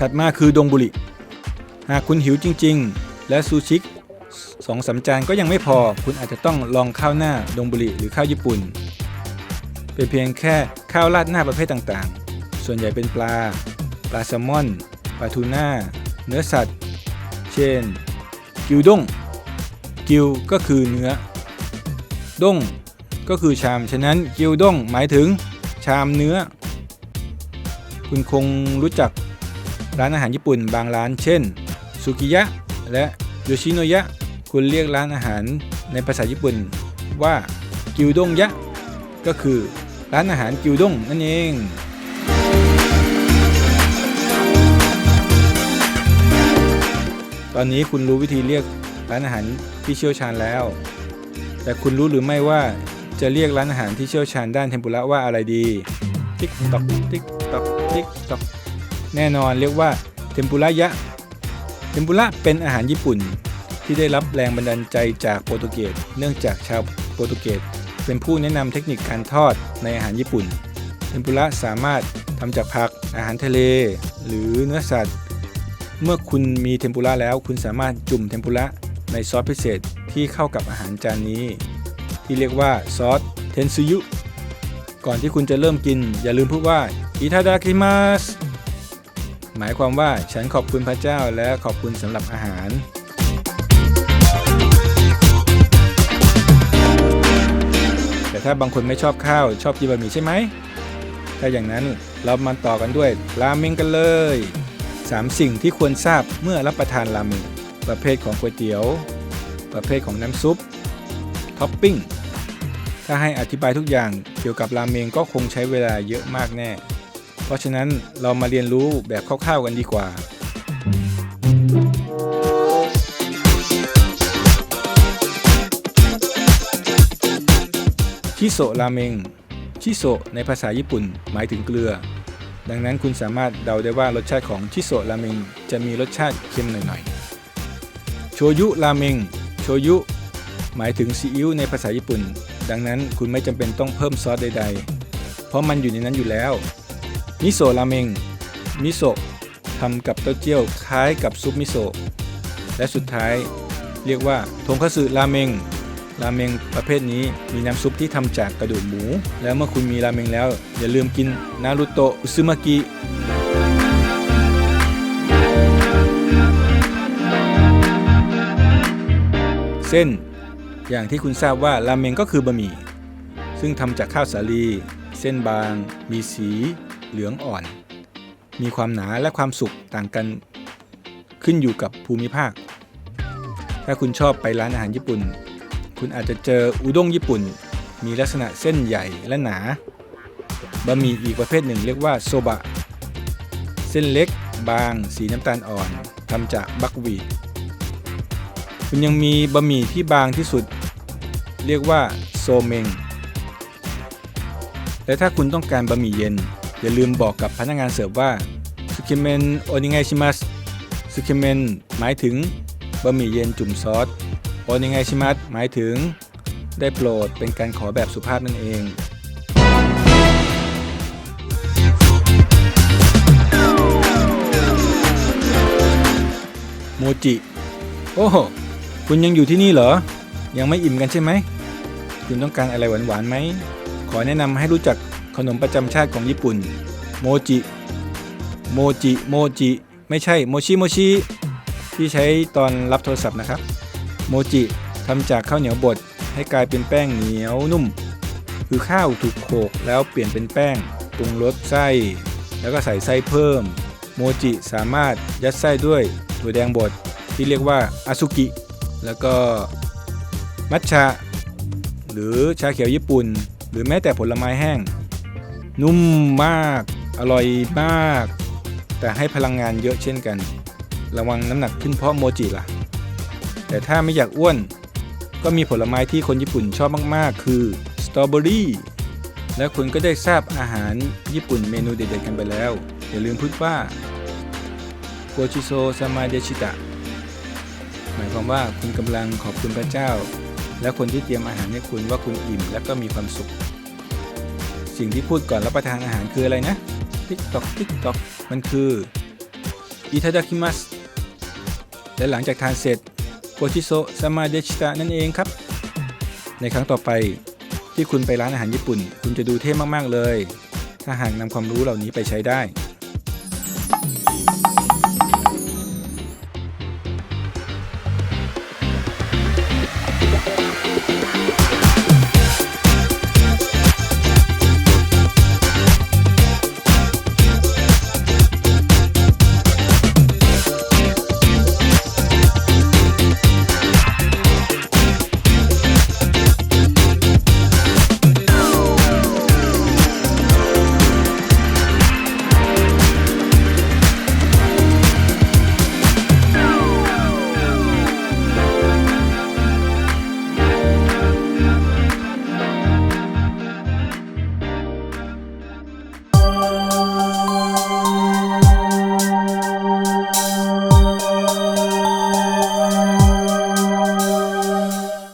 ถัดมาคือดงบุริ หากคุณหิวจริง ๆ และซูชิสองสาจานก็ยังไม่พอ คุณอาจจะต้องลองข้าวหน้าดงบุริหรือข้าวญี่ปุ่น เป็นเพียงแค่ข้าวราดหน้าประเภทต่างๆ ส่วนใหญ่เป็นปลา ปลาแซลมอน ปลาทูน่า เนื้อสัตว์ เช่น กิวด้ง กิวก็คือเนื้อ ด้งก็คือชาม ฉะนั้นกิวด้งหมายถึงชามเนื้อ คุณคงรู้จัก ร้านอาหารญี่ปุ่นบางร้านเช่นสุกิยะและโยชิโนยะคุณเรียกร้านอาหารในภาษาญี่ปุ่นว่ากิวด้งยะ ก็คือร้านอาหารกิวด้งนั่นเองตอนนี้คุณรู้วิธีเรียกร้านอาหารที่เชี่ยวชาญแล้ว แต่คุณรู้หรือไม่ว่าจะเรียกร้านอาหารที่เชี่ยวชาญด้านเทมปุระว่าอะไรดี ติ๊กตอกติ๊กตอกติ๊กตอก แน่นอนเรียกว่าเทมปุระยะ เทมปุระเป็นอาหารญี่ปุ่น ที่ได้รับแรงบันดาลใจจากโปรตุเกส เนื่องจากชาวโปรตุเกสเป็นผู้แนะนำเทคนิคการทอดในอาหารญี่ปุ่น เทมปุระสามารถทำจากผัก อาหารทะเล หรือเนื้อสัตว์ เมื่อคุณมีเทมปุระแล้ว คุณสามารถจุ่มเทมปุระในซอสพิเศษที่เข้ากับอาหารจานนี้ ที่เรียกว่าซอสเทนซุยุ ก่อนที่คุณจะเริ่มกิน อย่าลืมพูดว่าอิทาดาคิมัส หมายความว่าฉันขอบคุณพระเจ้าและขอบคุณสำหรับอาหาร แต่ถ้าบางคนไม่ชอบข้าวชอบกินบะหมี่ใช่ไหม ถ้าอย่างนั้นเรามาต่อกันด้วยราเมงกันเลย 3 สิ่งที่ควรทราบเมื่อรับประทานราเมงประเภทของก๋วยเตี๋ยว ประเภทของน้ำซุป ท็อปปิ้ง ถ้าให้อธิบายทุกอย่างเกี่ยวกับราเมงก็คงใช้เวลาเยอะมากแน่ เพราะฉะนั้นเรามาเรียนรู้แบบคร่าวๆกันดีกว่า ชิโซราเมง ชิโซในภาษาญี่ปุ่นหมายถึงเกลือ ดังนั้นคุณสามารถเดาได้ว่ารสชาติของชิโซราเมงจะมีรสชาติเค็มหน่อยๆ โชยุราเมง โชยุ หมายถึงซีอิ๊วในภาษาญี่ปุ่น ดังนั้นคุณไม่จำเป็นต้องเพิ่มซอสใดๆ เพราะมันอยู่ในนั้นอยู่แล้ว มิโซะราเมง มิโซะทำกับเต้าเจี้ยวคล้ายกับซุปมิโซะ และสุดท้ายเรียกว่าทงคัตสึราเมง ราเมงประเภทนี้มีน้ำซุปที่ทำจากกระดูกหมู แล้วเมื่อคุณมีราเมงแล้ว อย่าลืมกินนารุโตะอุซึมากิเส้น อย่างที่คุณทราบว่าราเมงก็คือบะหมี่ ซึ่งทำจากข้าวสาลี เส้นบาง มีสี เหลืองอ่อน มีความหนาและความสุกต่างกันขึ้นอยู่กับภูมิภาค ถ้าคุณชอบไปร้านอาหารญี่ปุ่น คุณอาจจะเจออุด้งญี่ปุ่น มีลักษณะเส้นใหญ่และหนา บะหมี่อีกประเภทหนึ่งเรียกว่าโซบะ เส้นเล็ก บาง สีน้ำตาลอ่อนทำจากบักวีดคุณยังมีบะหมี่ที่บางที่สุด เรียกว่าโซเมง และถ้าคุณต้องการบะหมี่เย็น อย่าลืมบอกกับพนักงานเสิร์ฟว่าสุเคเมนโอนิไงชิมัสสุเคเมนหมายถึงบะหมี่เย็นจุ่มซอสโอนิไงชิมัสหมายถึง ได้โปรดเป็นการขอแบบสุภาพนั่นเองโมจิ โอ้โห คุณยังอยู่ที่นี่เหรอ ยังไม่อิ่มกันใช่ไหม คุณต้องการอะไรหวานๆไหม ขอแนะนำให้รู้จัก ขนมประจำชาติของญี่ปุ่น โมจิ โมจิ โมจิ ไม่ใช่ โมชิ โมชิ ที่ใช้ตอนรับโทรศัพท์นะครับ โมจิทำจากข้าวเหนียวบดให้กลายเป็นแป้งเหนียวนุ่ม คือข้าวถูกโขลกแล้วเปลี่ยนเป็นแป้งปรุงรสไส้ แล้วก็ใส่ไส้เพิ่ม โมจิสามารถยัดไส้ด้วยถั่วแดงบดที่เรียกว่าอาซุกิ แล้วก็มัทฉะหรือชาเขียวญี่ปุ่น หรือแม้แต่ผลไม้แห้ง นุ่มมาก อร่อยมาก แต่ให้พลังงานเยอะเช่นกัน ระวังน้ำหนักขึ้นเพราะโมจิล่ะ แต่ถ้าไม่อยากอ้วน ก็มีผลไม้ที่คนญี่ปุ่นชอบมาก ๆ คือสตรอเบอรี่ และคุณก็ได้ทราบอาหารญี่ปุ่นเมนูเด็ดๆกันไปแล้ว อย่าลืมพูดว่าโกชิโซซามาเดชิตะ หมายความว่าคุณกำลังขอบคุณพระเจ้า และคนที่เตรียมอาหารให้คุณว่าคุณอิ่มและก็มีความสุข สิ่งที่พูดก่อนรับประทานอาหารคืออะไรนะติ๊กตอกติ๊กตอกมันคืออิทาดาคิมัสและหลังจากทานเสร็จโกชิโซซามาเดชิตะนั่นเองครับ ในครั้งต่อไปที่คุณไปร้านอาหารญี่ปุ่น คุณจะดูเท่มาก ๆ เลย ถ้าหากนำความรู้เหล่านี้ไปใช้ได้